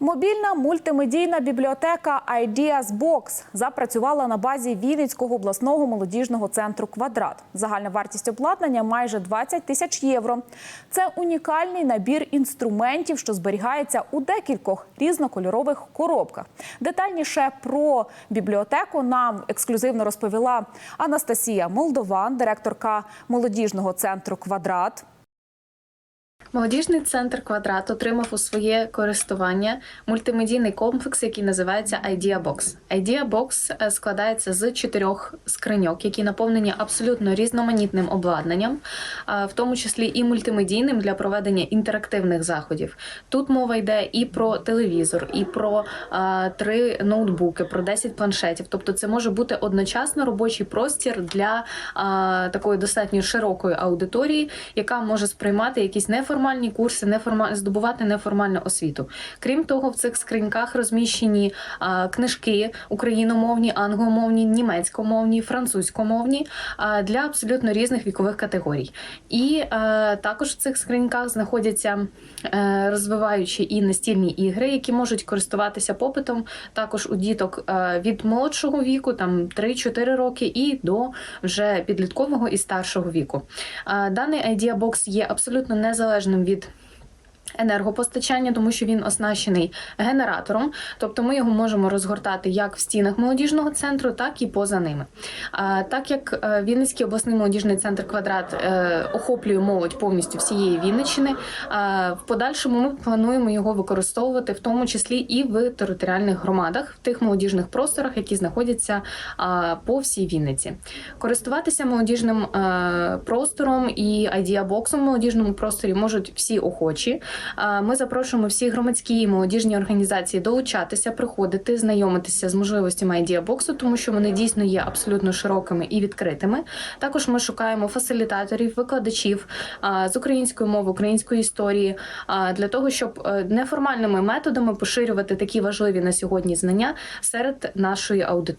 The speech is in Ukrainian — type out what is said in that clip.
Мобільна мультимедійна бібліотека Ideas Box запрацювала на базі Вінницького обласного молодіжного центру Квадрат. Загальна вартість обладнання майже 20 тисяч євро. Це унікальний набір інструментів, що зберігається у декількох різнокольорових коробках. Детальніше про бібліотеку нам ексклюзивно розповіла Анастасія Молдован, директорка молодіжного центру Квадрат. Молодіжний центр квадрат отримав у своє користування мультимедійний комплекс, який називається Idea Box. Idea Box складається з чотирьох скриньок, які наповнені абсолютно різноманітним обладнанням, в тому числі і мультимедійним для проведення інтерактивних заходів. Тут мова йде і про телевізор, і про три ноутбуки, про 10 планшетів. Тобто, це може бути одночасно робочий простір для такої достатньо широкої аудиторії, яка може сприймати якісь неформальні курси, неформаль... здобувати неформальну освіту. Крім того, в цих скриньках розміщені а, книжки україномовні, англомовні, німецькомовні, французькомовні а, для абсолютно різних вікових категорій. І а, також в цих скриньках знаходяться е, розвиваючі і настільні ігри, які можуть користуватися попитом також у діток е, від молодшого віку, там 3-4 роки, і до вже підліткового і старшого віку. А, Даний Idea Box є абсолютно незалежним від. Енергопостачання, тому що він оснащений генератором, тобто ми його можемо розгортати як в стінах молодіжного центру, так і поза ними. Так як е, Вінницький обласний молодіжний центр квадрат е, охоплює молодь повністю всієї Вінниччини, в подальшому ми плануємо його використовувати в тому числі і в територіальних громадах, в тих молодіжних просторах, які знаходяться по всій Вінниці. Користуватися молодіжним е, простором і ID-боксом в молодіжному просторі можуть всі охочі. Ми запрошуємо всі громадські і молодіжні організації долучатися, приходити, знайомитися з можливостями ID-боксу, тому що вони дійсно є абсолютно широкими і відкритими. Також ми шукаємо фасилітаторів, викладачів з української мови, української історії для того, щоб е, неформальними методами поширювати такі важливі на сьогодні знання серед нашої аудиторії.